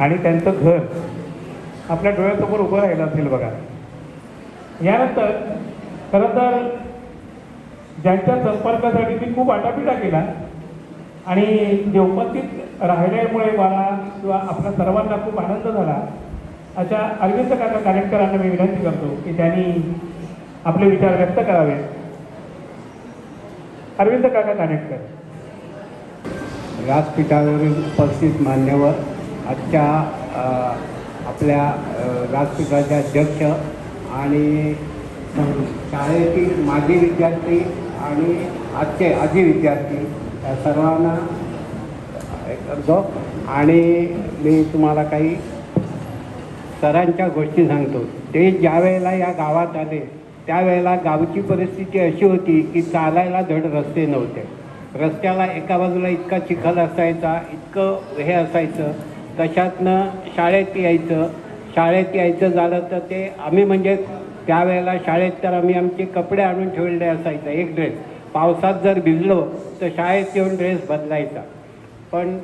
आणि त्यांचं घर आपल्या डोळ्यासमोर उभं राहिलं असेल बघा. यानंतर खरं तर ज्यांच्या संपर्कासाठी मी खूप आटापिटा केला आणि जे उपस्थित राहिल्यामुळे मला किंवा आपल्या सर्वांना खूप आनंद झाला अशा अरविंद काका कार्यकरांना मी विनंती करतो की त्यांनी आपले विचार व्यक्त करावे अरविंद काका कानेटकर. व्यासपीठावरील उपस्थित मान्यवर आजच्या आपल्या राजपीठाचे अध्यक्ष आणि शाळेतील माजी विद्यार्थी आणि आजचे आजी विद्यार्थी या सर्वांना हे करतो आणि मी तुम्हाला काही सरांच्या गोष्टी सांगतो. ते ज्या वेळेला या गावात आले त्यावेळेला गावची परिस्थिती अशी होती की चालायला धड रस्ते नव्हते. रस्त्याला एका बाजूला इतका चिखल असायचा इतकं हे असायचं तशातनं शाळेत यायचं. शाळेत यायचं झालं तर ते आम्ही म्हणजे त्यावेळेला शाळेत तर आम्ही आमचे कपडे आणून ठेवलेले असायचं एक ड्रेस पावसात जर भिजलो तर शाळेत येऊन ड्रेस बदलायचा. पण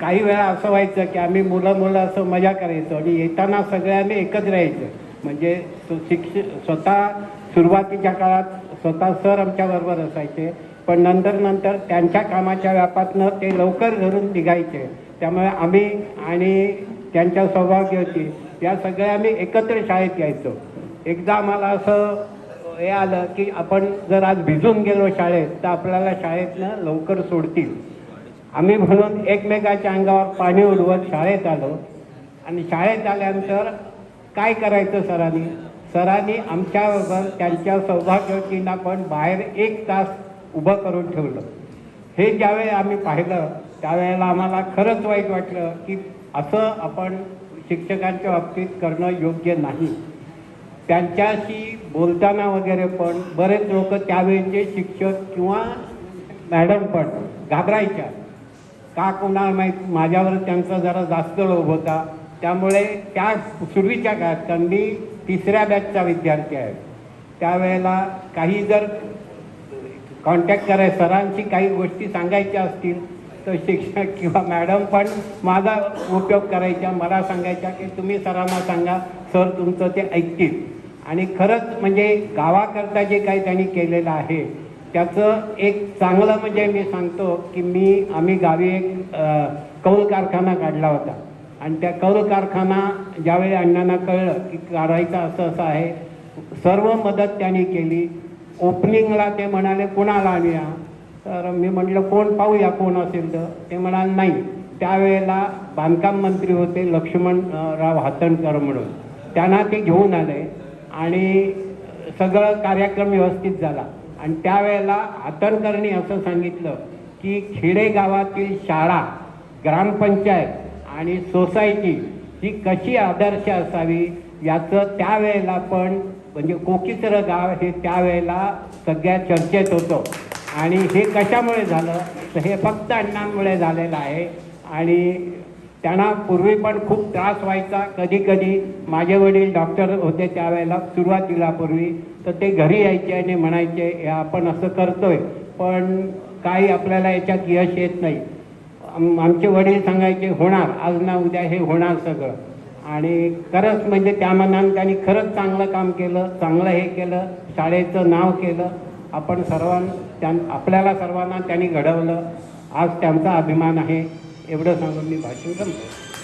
काही वेळा असं व्हायचं की आम्ही मुलं मुलं असं मजा करायचो आणि येताना सगळ्यांनी एकत्र यायचं. म्हणजे शिक्ष स्वतः सुरुवातीच्या काळात स्वतः सर आमच्याबरोबर असायचे पण नंतर नंतर त्यांच्या कामाच्या व्यापातनं ते लवकर घरून निघायचे. त्यामुळे आम्ही आणि त्यांच्या सौभाग्यवती या सगळ्या आम्ही एकत्र शाळेत यायचो. एकदा आम्हाला असं हे आलं की आपण जर आज भिजून गेलो शाळेत तर आपल्याला शाळेतनं लवकर सोडतील. आम्ही म्हणून एकमेकाच्या अंगावर पाणी उडवत शाळेत आलो. आणि शाळेत आल्यानंतर काय करायचं सरांनी? सरांनी आमच्याबरोबर त्यांच्या सौभाग्यवतींना पण बाहेर एक तास उभं करून ठेवलं. हे ज्यावेळी आम्ही पाहिलं त्यावेळेला आम्हाला खरंच वाईट वाटलं की असं आपण शिक्षकांच्या बाबतीत करणं योग्य नाही. त्यांच्याशी बोलताना वगैरे पण बरेच लोक त्यावेळेचे शिक्षक किंवा मॅडम पण घाबरायच्या. का कोणाला माहीत? माझ्यावर त्यांचा जरा जास्त लोभ होता. त्यामुळे त्या पूर्वीच्या काळात कारण मी तिसऱ्या बॅचचा विद्यार्थी आहे. त्यावेळेला काही जर कॉन्टॅक्ट कराय सरांशी काही गोष्टी सांगायच्या असतील तर शिक्षक किंवा मॅडम पण माझा उपयोग करायच्या मला सांगायच्या की तुम्ही सरांना सांगा सर तुमचं ते ऐकतील. आणि खरंच म्हणजे गावाकरता जे काही त्यांनी केलेलं आहे त्याचं एक चांगलं म्हणजे मी सांगतो की मी आम्ही गावी एक कौल कारखाना काढला होता. आणि त्या कौल कारखाना ज्यावेळी अण्णांना कळलं की काढायचं असं असं आहे सर्व मदत त्यांनी केली. ओपनिंगला ते म्हणाले कुणाला आणूया? तर मी म्हटलं कोण पाहूया कोण असेल तर? ते म्हणाल नाही. त्यावेळेला बांधकाम मंत्री होते लक्ष्मणराव हातणकर म्हणून. त्यांना ते घेऊन आले आणि सगळं कार्यक्रम व्यवस्थित झाला. आणि त्यावेळेला हातणकरनी असं सांगितलं की खेडेगावातील शाळा ग्रामपंचायत आणि सोसायटी ही कशी आदर्श असावी याचं त्यावेळेला पण म्हणजे कोकीसर गाव हे त्यावेळेला सगळ्या चर्चेत होतं. आणि हे कशामुळे झालं? तर हे फक्त अण्णांमुळे झालेलं आहे. आणि त्यांना पूर्वी पण खूप त्रास व्हायचा. कधी कधी माझे वडील डॉक्टर होते त्यावेळेला सुरुवातीला पूर्वी तर ते घरी यायचे आणि म्हणायचे "हे आपण असं करतोय पण काही आपल्याला याच्यात यश येत नाही. आमचे वडील सांगायचे होणार आज ना उद्या हे होणार सगळं. आणि खरंच म्हणजे त्या मनानं त्यांनी खरंच चांगलं काम केलं चांगलं हे केलं शाळेचं नाव केलं. आपण सर्वां त्यां आपल्याला सर्वांना त्यांनी घडवलं. आज त्यांचा अभिमान आहे. एवढं सांगून मी भाषण संपतो